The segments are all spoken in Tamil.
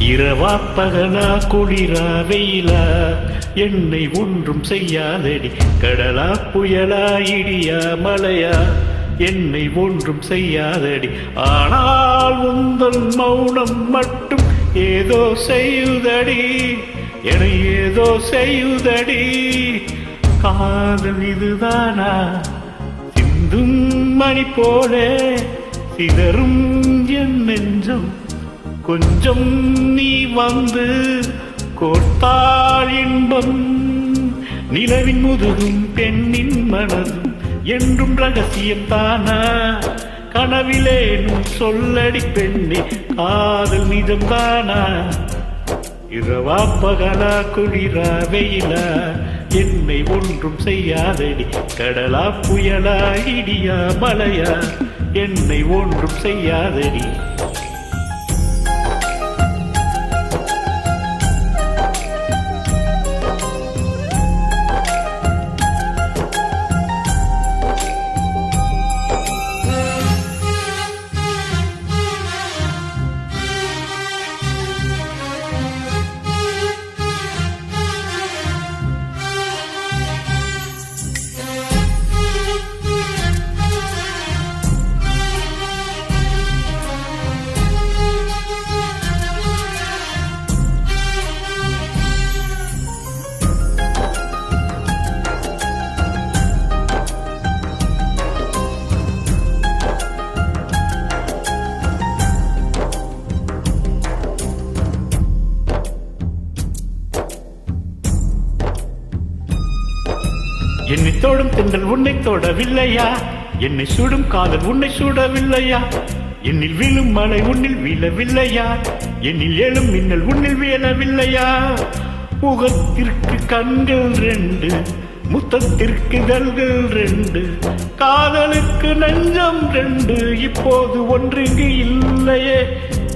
இரவா பகலா குளிரா வெயிலா என்னை ஒன்றும் செய்யாதடி. கடலா புயலா இடியா மலையா என்னை ஒன்றும் செய்யாதடி. ஆனால் உந்தன் மௌனம் மட்டும் ஏதோ செய்யுதடி. என ஏதோ செய்யுதடி. காதல் இதுதானா? சிந்தும் மணி போலே சிதறும் என் நெஞ்சம். கொஞ்சம் நீ வந்து கோர்த்தாள் இன்பம் நிலவின் முதுகும் பெண்ணின் மனதும் என்றும் ரகசியம் தானா கனவிலேனும் சொல்லடி பெண்ணே காதல் நிஜம்தானா? இரவா பகலா குளிரா வெயிலா? என்னை ஒன்றும் செய்யாதடி கடலா புயலா இடியா மலையா என்னை ஒன்றும் செய்யாதடி. என்னை தோடும் தென்றல் உன்னை தோடவில்லையா? என்னை சுடும் காதல் உன்னை சுடவில்லையா? என்னில் விழும் மலை உன்னில் வீழவில்லையா? என்னில் எழும் மின்னல் உன்னில் வீழவில்லையா? முகத்திற்கு கண்கள் ரெண்டு முத்தத்திற்கு இதழ்கள் ரெண்டு காதலுக்கு நெஞ்சம் ரெண்டு இப்போது ஒன்றுங்கு இல்லையே.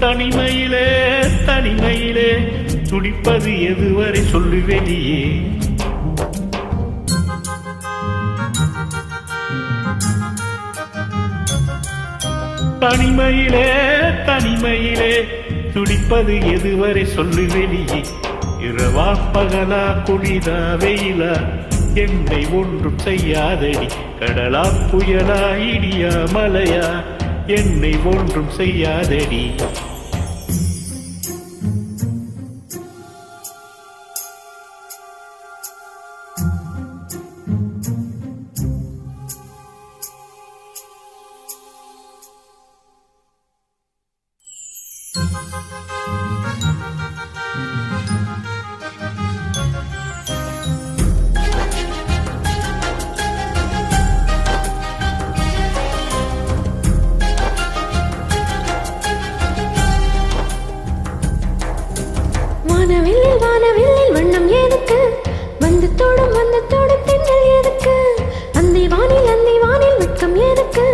தனிமையிலே தனிமையிலே துடிப்பது எதுவரை சொல்லு தனிமையிலே தனிமையிலே. துடிப்பது எதுவரை சொல்லு வெளியே. இரவா பகலா குடிதா வெயிலா. என்னை ஒன்றும் செய்யாதடி. கடலா புயலா இடியா மலையா. என்னை ஒன்றும் செய்யாதடி. அந்த தோடும் அந்த தோடும் தென்றல் எதுக்கு? அந்த வானில் அந்த வானில் வெட்கம் எதுக்கு?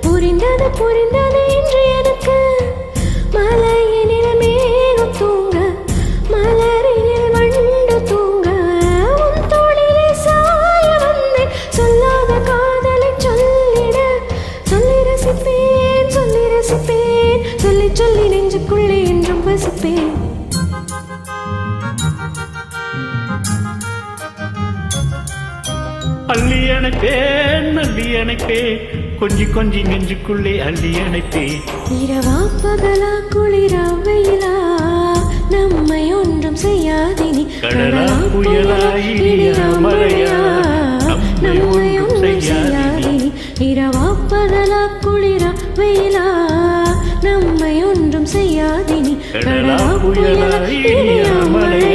புரிந்தது புரிந்தது என்று எதுக்கு? மலையினில் மேகம் தூங்க மலரினில் வண்டு தூங்க. உன் தோளிலே சாய வந்தேன். சொல்லாத காதலை சொல்லிட சொல்லி ரசிப்பேன் சொல்லி ரசிப்பேன். சொல்லி சொல்லி நெஞ்சுக்குள்ளே என்றும் வசிப்பேன் அள்ளி அணைப்பேன் அள்ளி அணைப்பேன். கொஞ்சி கொஞ்சி நெஞ்சுக்குள்ளே அள்ளி அணைப்பேன். இரவா பகலா குளிரா வெயிலா நம்மை ஒன்றும் செய்யாதினி கடலா, புயலா, இடியா, மழையா, நம்மை ஒன்றும் செய்யாதினி. இரவா பகலா குளிரா வெயிலா நம்மை ஒன்றும் செய்யாதினி கடலா, புயலா, இடியா, மழையா,